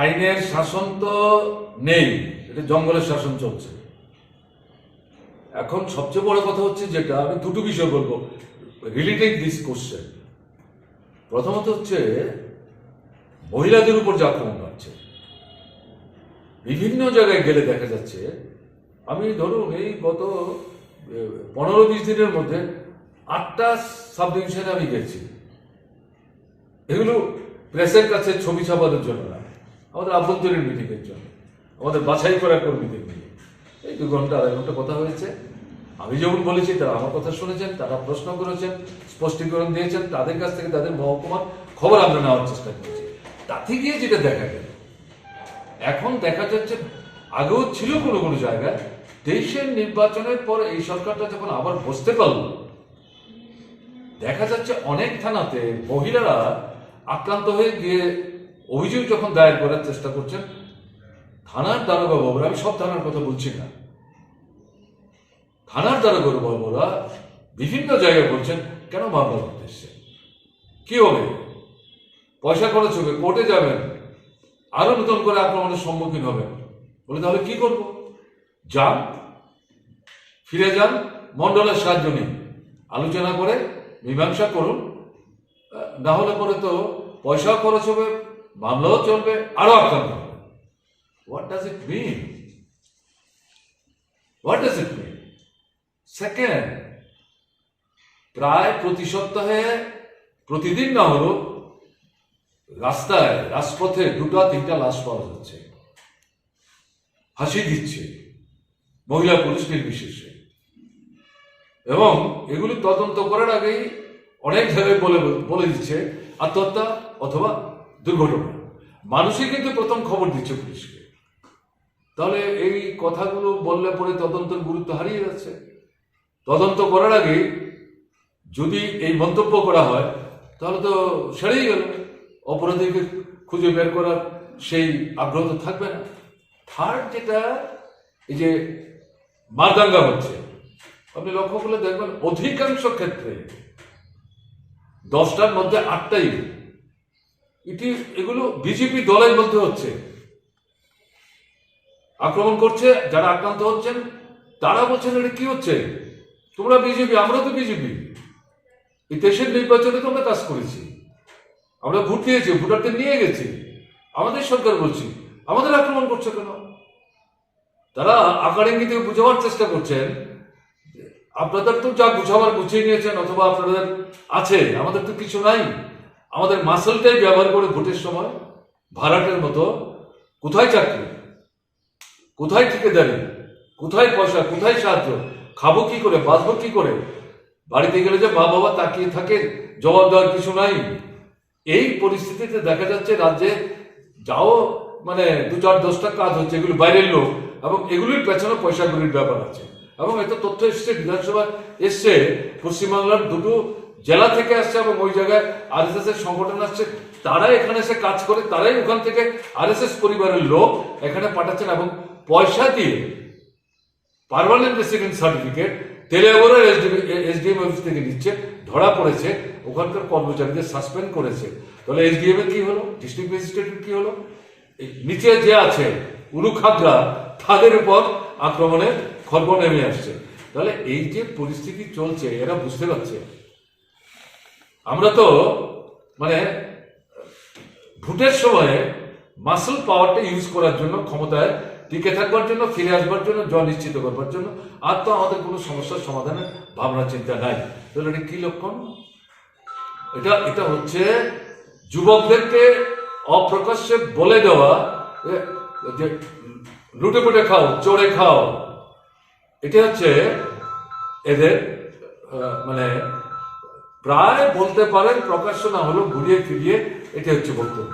আইনের শাসন তো নেই, এটা জঙ্গলের শাসন চলছে। এখন সবচেয়ে বড় কথা হচ্ছে যেটা, আমি দুটো বিষয় বলব রিলেটিং দিস কোশ্চেন প্রথমত হচ্ছে, মহিলাদের উপর যে আক্রমণ হচ্ছে। বিভিন্ন জায়গায় গেলে দেখা যাচ্ছে, আমি ধরুন এই গত পনেরো বিশ দিনের মধ্যে আটটা সাব ডিভিশনে আমি গেছি। এগুলো প্রেসের কাছে ছবি ছাপানোর জন্য না। আমাদের আভ্যন্তরীণ মিটিংয়ের জন্য। আমাদের বাছাই করা কর্মীদের নিয়ে। এই দু ঘণ্টা, আড়াই ঘণ্টা কথা হয়েছে। আমি যেমন বলেছি, তারা আমার কথা শুনেছেন, তারা প্রশ্ন করেছেন, স্পষ্টীকরণ দিয়েছেন, তাদের কাছ থেকে তাদের মহকুমার খবর আমরা নেওয়ার চেষ্টা করছি। তাতে গিয়ে যেটা দেখা গেল, এখন দেখা যাচ্ছে আগেও ছিল কোনো কোনো জায়গায়, দেশের নির্বাচনের পর এই সরকারটা যখন আবার বসতে পারল, দেখা যাচ্ছে অনেক থানাতে মহিলারা আক্রান্ত হয়ে গিয়ে অভিযোগ যখন দায়ের করার চেষ্টা করছেন, থানার দারোগা বাবুরা, আমি সব থানার কথা বলছি না। থানার দারোগা বাবুরা বিভিন্ন জায়গায় বলছেন, কেন মামলা করতে এসছে কি হবে? পয়সা খরচ হবে, কোর্টে যাবেন, আরও নতুন করে আক্রমণের সম্মুখীন হবেন। বলে, তাহলে কি করব? যান, ফিরে যান মন্ডলের সাহায্য নিন। আলোচনা করে, মীমাংসা করুন আহ, না হলে পরে তো পয়সাও খরচ হবে মামলাও চলবে আরও আক্রান্ত হবে। What does it mean what does it mean second প্রায় প্রতি সপ্তাহে প্রতিদিন না হলো রাস্তায় রাজপথে দুটা তিনটা লাশ পাওয়া যাচ্ছে। হাসি দিচ্ছে মহিলা পুলিশ নির্বিশেষে। এবং এগুলি তদন্ত করার আগেই অনেক জায়গায় বলে বলে দিচ্ছে আত্মহত্যা অথবা দুর্ঘটনা। মানুষই কিন্তু প্রথম খবর দিচ্ছে পুলিশকে। তাহলে এই কথাগুলো বললে পরে তদন্তের গুরুত্ব হারিয়ে যাচ্ছে। তদন্ত করার আগে যদি এই মন্তব্য করা হয়, তাহলে তো সেরেই গেল। অপরাধীকে খুঁজে বের করার সেই আগ্রহ তো থাকবে না। থার্ড যেটা, এই যে মারদাঙ্গা হচ্ছে, আপনি লক্ষ্য করলে দেখবেন অধিকাংশ ক্ষেত্রে দশটার মধ্যে আটটাই। এটি এগুলো বিজেপি দলের মধ্যে হচ্ছে। আক্রমণ করছে, যারা আক্রান্ত হচ্ছেন তারা বলছেন, এটা কি হচ্ছে? তোমরা বিজেপি, আমরা তো বিজেপি। এই দেশের নির্বাচনে তো আমরা কাজ করেছি। আমরা ভোট দিয়েছি, ভোটারদের নিয়ে গেছি। আমাদের সরকার বলছি, আমাদের আক্রমণ করছে কেন? তারা আকার ইঙ্গিতে বুঝাবার চেষ্টা করছেন আপনাদের তো যা বুঝাবার বুঝিয়ে নিয়েছেন অথবা আপনাদের আছে, আমাদের তো কিছু নাই। আমাদের মাসেলটাই ব্যবহার করে ভোটের সময় ভাড়াটের মতো। কোথায় চাকরি? কোথায় ঠিকাদারি? কোথায় পয়সা? কোথায় সাহায্য? খাব কি করে? বাঁচবো কি করে? বাড়িতে গেলে যে মা বাবা তাকিয়ে থাকে জবাব দেওয়ার কিছু নাই। এই পরিস্থিতিতে দেখা যাচ্ছে রাজ্যে যাও মানে দু চার দশটা কাজ হচ্ছে, এগুলো বাইরের লোক, এবং এগুলির পেছনে পয়সাগুলির ব্যাপার আছে। এবং এত তথ্য এসছে বিধানসভা এসছে, পশ্চিমবাংলার দুটো জেলা থেকে আসছে এবং ওই জায়গায় আর এস এর সংগঠন আসছে। তারা এখানে এসে কাজ করে, তারাই ওখান থেকে আর এস এস পরিবারের লোক এখানে পাঠাচ্ছেন এবং পয়সা দিয়ে পারমানেন্ট রেসিডেন্ট সার্টিফিকেট তেলেগরের এসডিএম অফিস থেকে নিচ্ছে ধরা পড়েছে, ওখানকার কর্মচারীদের সাসপেন্ড করেছে। তাহলে এসডিএম এর কি হলো? ডিস্ট্রিক্ট ম্যাজিস্ট্রেটের কি হলো? নিচে যে আছে, উরুখাগরা, তাদের উপর আক্রমণের খর্ব নেমে আসছে। তাহলে এই যে পরিস্থিতি চলছে, এরা বুঝতে পারছে। আমরা তো মানে ভোটের সময়ে মাসল পাওয়ারটা ইউজ করার জন্য, ক্ষমতায় টিকে থাকবার জন্য, ফিরে আসবার জন্য, জল নিশ্চিত করবার জন্য, আর তো আমাদের কোনো সমস্যার সমাধানের ভাবনা, চিন্তা নাই। তাহলে এটা কি লক্ষণ? এটা এটা হচ্ছে যুবকদেরকে অপ্রকাশ্যে বলে দেওয়া যে লুটে পুটে খাও চড়ে খাও এটা হচ্ছে এদের মানে প্রায় বলতে পারেন প্রকাশনা হলো ঘুরিয়ে ফিরিয়ে এটা হচ্ছে বক্তব্য।